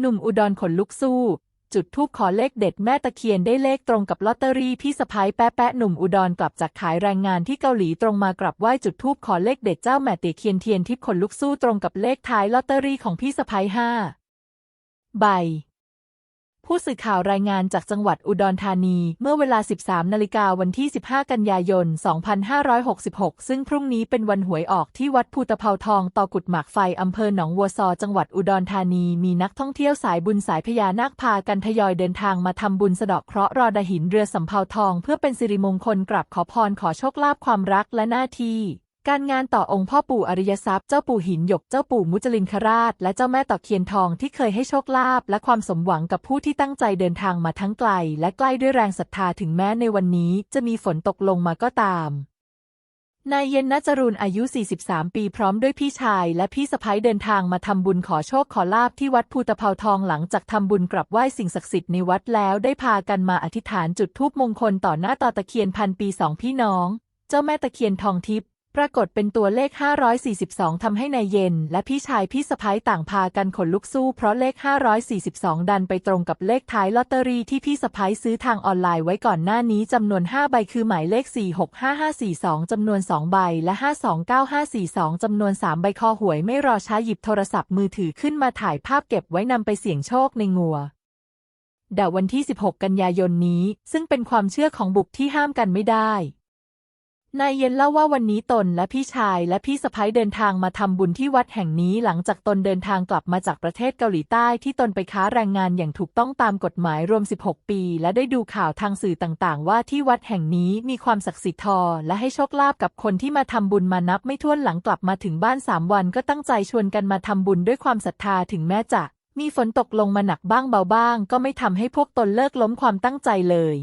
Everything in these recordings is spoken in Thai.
หนุ่มอุดรขนลุกสู้ จุดทูบขอเลขเด็ดแม่ตะเคียนได้เลขตรงกับลอตเตอรี่พี่สะพ้ายแป๊ะแป๊ะหนุ่มอุดรกลับจากขายแรงงานที่เกาหลีตรงมากลับไหว้จุดทูบขอเลขเด็ดเจ้าแม่ตะเคียนเทียนทิพย์ขนลุกสู้ตรงกับเลขท้ายลอตเตอรี่ของพี่สะพ้ายห้าใบ ผู้สื่อข่าวรายงานจากจังหวัดอุดรธานี เมื่อเวลา 13 นาฬิกาวันที่ 15 กันยายน 2566 ซึ่งพรุ่งนี้เป็นวันหวยออกที่วัดภูตะเภาทองตอกุดหมากไฟอำเภอหนองวัวซอ จังหวัดอุดรธานี มีนักท่องเที่ยวสายบุญสายพญานาคพากันทยอยเดินทางมาทำบุญสะเดาะเคราะห์รอดาหินเรือสำเภาทอง เพื่อเป็นสิริมงคลกราบขอพรขอโชคลาภความรักและหน้าที่ การงานต่อองค์พ่อปู่อริยทรัพย์เจ้าปู่หินหยกเจ้าปู่มุจลินคราช และเจ้าแม่ตะเคียนทองที่เคยให้โชคลาภและความสมหวังกับผู้ที่ตั้งใจเดินทางมาทั้งไกล และใกล้ด้วยแรงศรัทธาถึงแม้ในวันนี้จะมีฝนตกลงมาก็ตามนายเย็นนจรูนอายุ 43 ปีพร้อมด้วยพี่ชายและพี่สะพ้ยเดินทางมาทำบุญขอโชคขอลาบที่วัดภูตะเภาทองหลังจากทำบุญกลับไหว้สิ่งศักดิ์สิทธิ์ในวัดแล้วได้พากันมาอธิษฐานจุดธูปมงคลต่อหน้าตาตะเคียนพันปีสองพี่น้อง เจ้าแม่ตะเคียนทองทิพย์ ปรากฏเป็นตัวเลข 542ทำให้นายเย็น และพี่ชายพี่สะพ้ยต่างพากันขนลุกสู้ เพราะเลข 542 ดันไปตรงกับเลขท้ายลอตเตอรี่ที่พี่สะพ้ยซื้อทางออนไลน์ไว้ก่อนหน้านี้จำนวน 5 ใบคือหมายเลข 465542 จำนวน 2 ใบ และ 529542 จำนวน 3 ใบคอหวยไม่รอช้าหยิบโทรศัพท์มือถือขึ้นมาถ่ายภาพเก็บไว้นำไปเสี่ยงโชคในงัวดาวันที่ 16 กันยายนนี้ ซึ่งเป็นความเชื่อของบุคที่ห้ามกันไม่ได้ นายเย็นเล่าว่าวันนี้ตนและพี่ชายและพี่สะพ้ยเดินทางมาทำบุญที่วัดแห่งนี้หลังจากตนเดินทางกลับมาจากประเทศเกาหลีใต้ที่ตนไปค้าแรงงานอย่างถูกต้องตามกฎหมายรวม 16 ปี และได้ดูข่าวทางสื่อต่างๆ ว่าที่วัดแห่งนี้มีความศักดิ์สิทธิ์ทอ และให้โชคลาภกับคนที่มาทำบุญมานับไม่ถ้วนหลังกลับมาถึงบ้านสามวันก็ตั้งใจชวนกันมาทำบุญด้วยความศรัทธาถึงแม้จะมีฝนตกลงมาหนักบ้างเบาบ้าง ก็ไม่ทำให้พวกตนเลิกล้มความตั้งใจเลย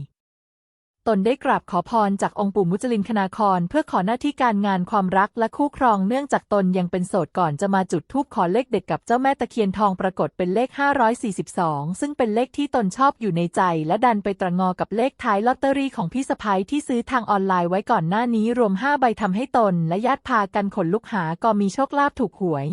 ตนได้กราบขอพรจากองค์ปู่มุจลินคณาคร เพื่อขอหน้าที่การงานความรักและคู่ครองเนื่องจากตนยังเป็นโสดก่อนจะมาจุดธูปขอเลขเด็ดกับเจ้าแม่ตะเคียนทองปรากฏเป็นเลข 542 ซึ่งเป็นเลขที่ตนชอบอยู่ในใจ และดันไปตระงอกับเลขท้ายลอตเตอรี่ของพี่สะพ้ยที่ซื้อทางออนไลน์ไว้ก่อนหน้านี้รวม 5 ใบทำให้ตน และญาติพากันขนลุกหาก็มีโชคลาภถูกหวย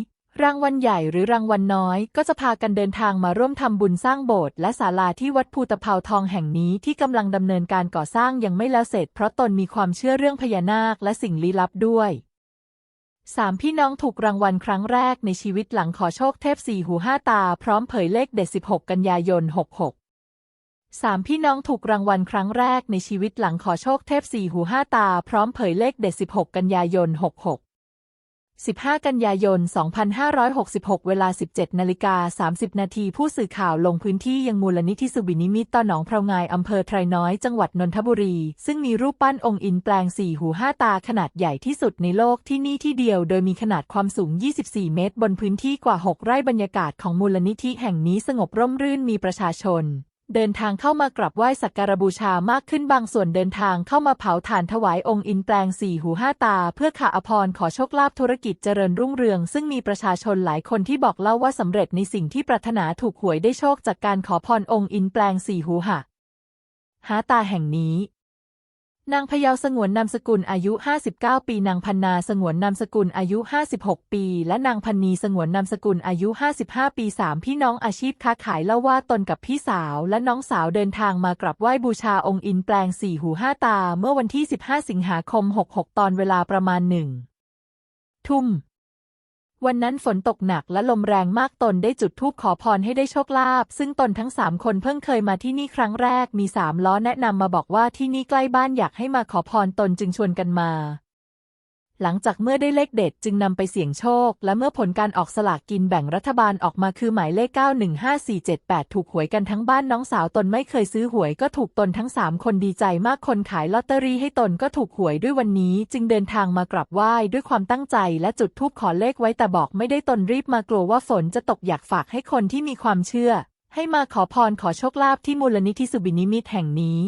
รางวัลใหญ่หรือรางวัลน้อย ก็จะพากันเดินทางมาร่วมทำบุญสร้างโบสถ์และศาลาที่วัดภูตะเภาทองแห่งนี้ที่กำลังดำเนินการก่อสร้างยังไม่แล้วเสร็จ เพราะตนมีความเชื่อเรื่องพญานาคและสิ่งลี้ลับด้วยสามพี่น้องถูกรางวัลครั้งแรกในชีวิตหลังขอโชคเทพสี่หูห้าตา พร้อมเผยเลขเด็ด 16 กันยายน 66สามพี่น้องถูกรางวัลครั้งแรกในชีวิตหลังขอโชคเทพสี่หูห้าตา พร้อมเผยเลขเด็ด 16 กันยายน 66 15 กันยายน 2566 เวลา 17 นาฬิกา 30 นาที ผู้สื่อข่าวลงพื้นที่ยังมูลนิธิสุบินิมิตต่อหนองพรางายอำเภอไทรน้อย จังหวัดนนทบุรี ซึ่งมีรูปปั้นองค์อินแปลงสี่หูห้าตาขนาดใหญ่ที่สุดในโลกที่นี่ที่เดียว โดยมีขนาดความสูง 24 เมตร บนพื้นที่กว่า 6 ไร่บรรยากาศของมูลนิธิแห่งนี้สงบร่มรื่นมีประชาชน เดินทางเข้ามากราบไหว้สักการบูชามากขึ้นบางส่วนเดินทางเข้ามาเผาถ่านถวายองค์อินแปลงสี่หูห้าตา เพื่อขาอภรขอโชคลาภธุรกิจเจริญรุ่งเรือง ซึ่งมีประชาชนหลายคนที่บอกเล่าว่าสำเร็จในสิ่งที่ปรารถนาถูกหวยได้โชคจากการขอพรองค์อินแปลงสี่หูหะหาตาแห่งนี้ นางพยาวสงวนนามสกุลอายุ 59 ปี นางพันนาสงวนนามสกุลอายุ 56 ปี และนางพันนีสงวนนามสกุลอายุ 55 ปีสามพี่น้องอาชีพค้าขายเล่าว่าตนกับพี่สาวและน้องสาวเดินทางมากราบไหว้บูชาองค์อินแปลงสี่หูห้าตา เมื่อวันที่ 15 สิงหาคม 66 ตอนเวลาประมาณหนึ่งทุ่ม วันนั้นฝนตกหนักและลมแรงมากตนได้จุดธูปขอพรให้ได้โชคลาภซึ่งตนทั้งสามคนเพิ่งเคยมาที่นี่ครั้งแรกมีสามล้อแนะนำมาบอกว่าที่นี่ใกล้บ้านอยากให้มาขอพรตนจึงชวนกันมา หลังจากเมื่อได้เลขเด็ดจึงนำไปเสี่ยงโชค และเมื่อผลการออกสลากกินแบ่งรัฐบาลออกมาคือหมายเลข 915478 ถูกหวยกันทั้งบ้านน้องสาวตนไม่เคยซื้อหวยก็ถูกตนทั้งสามคนดีใจมากคนขายลอตเตอรี่ให้ตนก็ถูกหวยด้วยวันนี้ จึงเดินทางมากราบไหว้ด้วยความตั้งใจและจุดธูปขอเลขไว้แต่บอกไม่ได้ตนรีบมากลัวว่าฝนจะตกอยากฝากให้คนที่มีความเชื่อ ให้มาขอพรขอโชคลาภที่มูลนิธิสุบินิมิตแห่งนี้